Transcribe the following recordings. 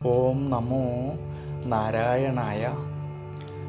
ഓം നമോ നാരായണായ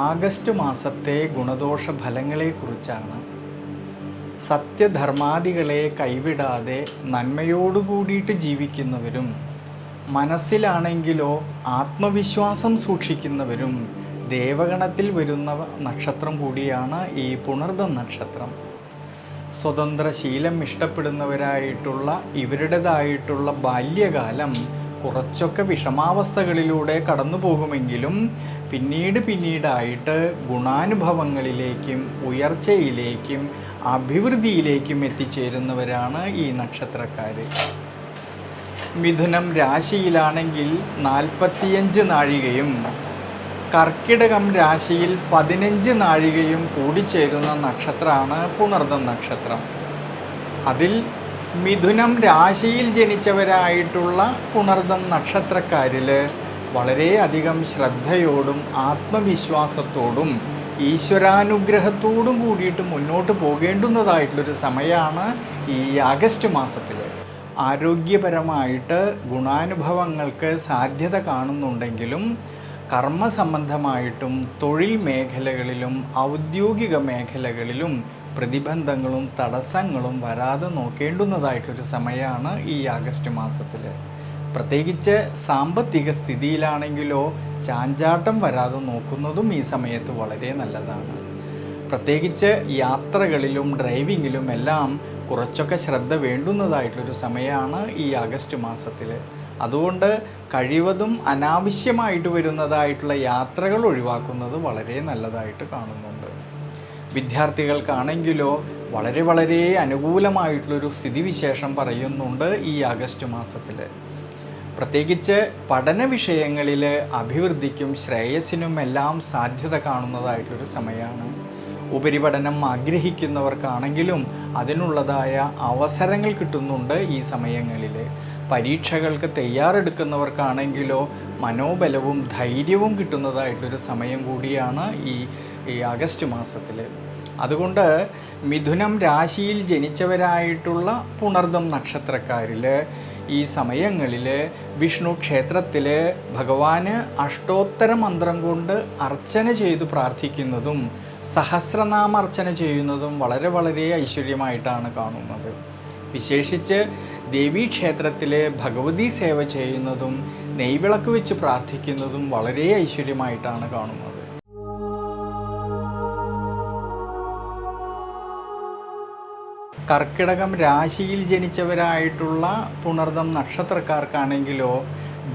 ആഗസ്റ്റ് മാസത്തെ ഗുണദോഷ ഫലങ്ങളെക്കുറിച്ചാണ് സത്യധർമാദികളെ കൈവിടാതെ നന്മയോടുകൂടിയിട്ട് ജീവിക്കുന്നവരും മനസ്സിലാണെങ്കിലോ ആത്മവിശ്വാസം സൂക്ഷിക്കുന്നവരും ദേവഗണത്തിൽ വരുന്ന നക്ഷത്രം കൂടിയാണ് ഈ പുണർദ നക്ഷത്രം. സ്വതന്ത്രശീലം ഇഷ്ടപ്പെടുന്നവരായിട്ടുള്ള ഇവരുടേതായിട്ടുള്ള ബാല്യകാലം കുറച്ചൊക്കെ വിഷമാവസ്ഥകളിലൂടെ കടന്നു പോകുമെങ്കിലും പിന്നീട് പിന്നീടായിട്ട് ഗുണാനുഭവങ്ങളിലേക്കും ഉയർച്ചയിലേക്കും അഭിവൃദ്ധിയിലേക്കും എത്തിച്ചേരുന്നവരാണ് ഈ നക്ഷത്രക്കാർ മിഥുനം രാശിയിലാണെങ്കിൽ നാൽപ്പത്തിയഞ്ച് നാഴികയും കർക്കിടകം രാശിയിൽ പതിനഞ്ച് നാഴികയും കൂടിച്ചേരുന്ന നക്ഷത്രമാണ് പുണർദം നക്ഷത്രം. അതിൽ മിഥുനം രാശിയിൽ ജനിച്ചവരായിട്ടുള്ള പുണർദം നക്ഷത്രക്കാരിൽ വളരെയധികം ശ്രദ്ധയോടും ആത്മവിശ്വാസത്തോടും ഈശ്വരാനുഗ്രഹത്തോടും കൂടിയിട്ട് മുന്നോട്ട് പോകേണ്ടുന്നതായിട്ടുള്ളൊരു സമയമാണ് ഈ ആഗസ്റ്റ് മാസത്തിൽ ആരോഗ്യപരമായിട്ട് ഗുണാനുഭവങ്ങൾക്ക് സാധ്യത കാണുന്നുണ്ടെങ്കിലും കർമ്മ സംബന്ധമായിട്ടും തൊഴിൽ മേഖലകളിലും ഔദ്യോഗിക മേഖലകളിലും പ്രതിബന്ധങ്ങളും തടസ്സങ്ങളും വരാതെ നോക്കേണ്ടുന്നതായിട്ടൊരു സമയമാണ് ഈ ആഗസ്റ്റ് മാസത്തിൽ പ്രത്യേകിച്ച് സാമ്പത്തിക സ്ഥിതിയിലാണെങ്കിലോ ചാഞ്ചാട്ടം വരാതെ നോക്കുന്നതും ഈ സമയത്ത് വളരെ നല്ലതാണ്. പ്രത്യേകിച്ച് യാത്രകളിലും ഡ്രൈവിങ്ങിലും എല്ലാം കുറച്ചൊക്കെ ശ്രദ്ധ വേണ്ടുന്നതായിട്ടൊരു സമയമാണ് ഈ ആഗസ്റ്റ് മാസത്തിൽ അതുകൊണ്ട് കഴിവതും അനാവശ്യമായിട്ട് വരുന്നതായിട്ടുള്ള യാത്രകൾ ഒഴിവാക്കുന്നത് വളരെ നല്ലതായിട്ട് കാണുന്നുണ്ട്. വിദ്യാർത്ഥികൾക്കാണെങ്കിലോ വളരെ വളരെ അനുകൂലമായിട്ടുള്ളൊരു സ്ഥിതിവിശേഷം പറയുന്നുണ്ട് ഈ ആഗസ്റ്റ് മാസത്തിൽ പ്രത്യേകിച്ച് പഠന വിഷയങ്ങളിൽ അഭിവൃദ്ധിക്കും ശ്രേയസിനും എല്ലാം സാധ്യത കാണുന്നതായിട്ടൊരു സമയമാണ് ഉപരിപഠനം ആഗ്രഹിക്കുന്നവർക്കാണെങ്കിലും അതിനുള്ളതായ അവസരങ്ങൾ കിട്ടുന്നുണ്ട് ഈ സമയങ്ങളിൽ പരീക്ഷകൾക്ക് തയ്യാറെടുക്കുന്നവർക്കാണെങ്കിലോ മനോബലവും ധൈര്യവും കിട്ടുന്നതായിട്ടൊരു സമയം കൂടിയാണ് ഈ ഈ ആഗസ്റ്റ് മാസത്തിൽ അതുകൊണ്ട് മിഥുനം രാശിയിൽ ജനിച്ചവരായിട്ടുള്ള പുണർദം നക്ഷത്രക്കാരിൽ ഈ സമയങ്ങളിൽ വിഷ്ണു ക്ഷേത്രത്തിൽ ഭഗവാന് അഷ്ടോത്തര മന്ത്രം കൊണ്ട് അർച്ചന ചെയ്തു പ്രാർത്ഥിക്കുന്നതും സഹസ്രനാമ അർച്ചന ചെയ്യുന്നതും വളരെ വളരെ ഐശ്വര്യമായിട്ടാണ് കാണുന്നത്. വിശേഷിച്ച് ദേവീക്ഷേത്രത്തിൽ ഭഗവതി സേവ ചെയ്യുന്നതും നെയ്വിളക്ക് വെച്ച് പ്രാർത്ഥിക്കുന്നതും വളരെ ഐശ്വര്യമായിട്ടാണ് കാണുന്നത്. കർക്കിടകം രാശിയിൽ ജനിച്ചവരായിട്ടുള്ള പുണർദം നക്ഷത്രക്കാർക്കാണെങ്കിലോ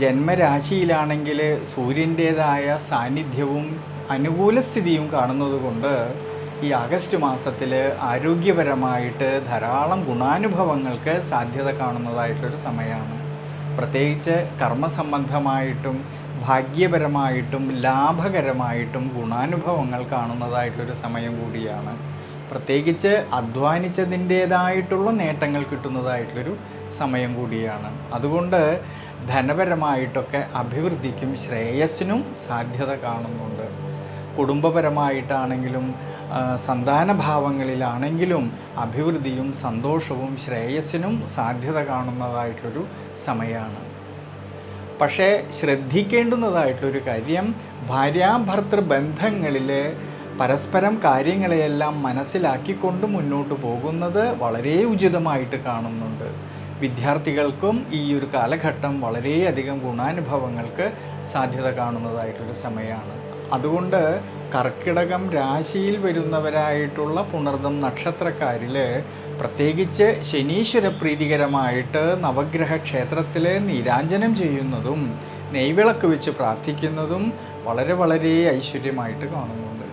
ജന്മരാശിയിലാണെങ്കിൽ സൂര്യന്റേതായ സാന്നിധ്യവും അനുകൂല സ്ഥിതിയും കാണുന്നതുകൊണ്ട് ഈ ആഗസ്റ്റ് മാസത്തിൽ ആരോഗ്യപരമായിട്ട് ധാരാളം ഗുണാനുഭവങ്ങൾക്ക് സാധ്യത കാണുന്നതായിട്ടൊരു സമയമാണ്. പ്രത്യേകിച്ച് കർമ്മസംബന്ധമായിട്ടും ഭാഗ്യപരമായിട്ടും ലാഭകരമായിട്ടും ഗുണാനുഭവങ്ങൾ കാണുന്നതായിട്ടൊരു സമയം കൂടിയാണ്. പ്രത്യേകിച്ച് അധ്വാനിച്ചതിന്റേതായിട്ടുള്ള നേട്ടങ്ങൾ കിട്ടുന്നതായിട്ടുള്ളൊരു സമയം കൂടിയാണ്. അതുകൊണ്ട് ധനപരമായിട്ടൊക്കെ അഭിവൃദ്ധിക്കും ശ്രേയസ്സിനും സാധ്യത കാണുന്നുണ്ട്. കുടുംബപരമായിട്ടാണെങ്കിലും സന്താനഭാവങ്ങളിലാണെങ്കിലും അഭിവൃദ്ധിയും സന്തോഷവും ശ്രേയസ്സിനും സാധ്യത കാണുന്നതായിട്ടുള്ളൊരു സമയമാണ് പക്ഷേ ശ്രദ്ധിക്കേണ്ടുന്നതായിട്ടുള്ളൊരു കാര്യം ഭാര്യാഭർത്തൃ ബന്ധങ്ങളിൽ പരസ്പരം കാര്യങ്ങളെയെല്ലാം മനസ്സിലാക്കിക്കൊണ്ട് മുന്നോട്ട് പോകുന്നത് വളരെ ഉചിതമായിട്ട് കാണുന്നുണ്ട്. വിദ്യാർത്ഥികൾക്കും ഈ ഒരു കാലഘട്ടം വളരെയധികം ഗുണാനുഭവങ്ങൾക്ക് സാധ്യത കാണുന്നതായിട്ടൊരു സമയമാണ് അതുകൊണ്ട് കർക്കിടകം രാശിയിൽ വരുന്നവരായിട്ടുള്ള പുണർദം നക്ഷത്രക്കാരിൽ പ്രത്യേകിച്ച് ശനീശ്വര പ്രീതികരമായിട്ട് നവഗ്രഹ ക്ഷേത്രത്തിലെ നീരാഞ്ജനം ചെയ്യുന്നതും നെയ്വിളക്ക് വെച്ച് പ്രാർത്ഥിക്കുന്നതും വളരെ വളരെ ഐശ്വര്യമായിട്ട് കാണുന്നുണ്ട്.